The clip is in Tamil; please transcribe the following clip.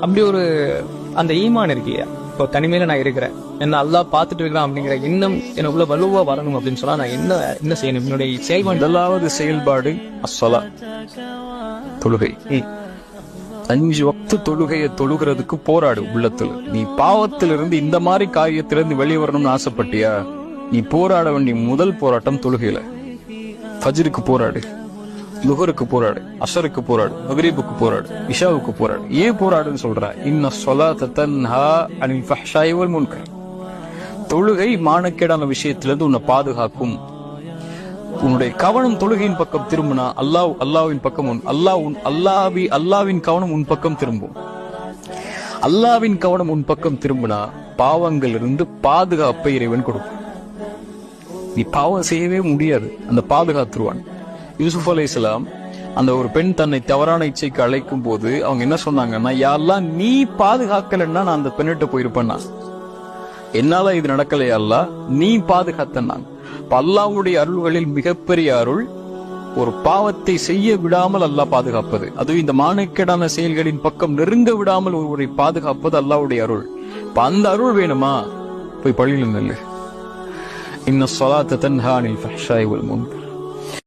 அப்படி ஒரு அந்த ஈமான் இருக்கியா இப்போ தனிமையில நான் இருக்கிறேன். என்ன அல்லாஹ் பார்த்துட்டு இருக்கிறான் அப்படிங்கிற எண்ணம் எனக்குள்ள வலுவா வரணும் அப்படின்னு சொன்னா நான் என்ன என்ன செய்யணும்? என்னுடைய செயல்பாடு. முதலாவது செயல்பாடு அஸ்ஸலா. தொழுகை. அஞ்சு வக்து தொழுகையை தொழுகிறதுக்கு போராடு உள்ளத்துல. நீ பாவத்திலிருந்து இந்த மாதிரி காரியத்திலிருந்து வெளியே வரணும்னு ஆசைப்பட்டியா? நீ போராட வேண்டிய முதல் போராட்டம் தொழுகையில. ஃபஜ்ருக்கு போராடு. லுகருக்கு போராடு அசருக்கு போராடு மகரீபுக்கு போராடு இஷாவுக்கு போராடு. ஏன் போராடுன்னு சொல்ற? இன்ன சொலாத்த தன்ஹா அனில் முன்கர். தொழுகை மானக்கேடான விஷயத்திலிருந்து உன்னை பாதுகாக்கும். உன்னுடைய கவனம் தொழுகையின் பக்கம் திரும்பினா அல்லாஹ் அல்லாவின் பக்கம் உன் அல்லாஹ் உன் அல்லாவி அல்லாவின் கவனம் உன் பக்கம் திரும்பும். அல்லாவின் கவனம் உன் பக்கம் திரும்பினா பாவங்கள் இருந்து பாதுகாப்பை இறைவன் கொடுக்கும். நீ பாவம் செய்யவே முடியாது. அந்த பாதுகாத்துருவான். யூசுப் அலி இஸ்லாம் அந்த ஒரு பெண் தன்னை தவறான இச்சைக்கு அழைக்கும் போது அவங்க என்ன சொன்னாங்கன்னா யாரெல்லாம் நீ பாதுகாக்கலன்னா நான் அந்த பெண்ணிட்ட போயிருப்பேன்னா? என்னால இது நடக்கலையா நீ பாதுகாத்தனாங்க இப்ப அருள்களில் மிகப்பெரிய அருள் ஒரு பாவத்தை செய்ய விடாமல் அல்லாஹ் பாதுகாப்பது. அதுவும் இந்த மானக்கேடான செயல்களின் பக்கம் நெருங்க விடாமல் ஒருவரை பாதுகாப்பது அல்லாவுடைய அருள். இப்ப அந்த அருள் வேணுமா? போய் பள்ளியில் நில்லு. இன்னும் சொலாத்த தன்ஹானில் ஃபஹ்ஷாய்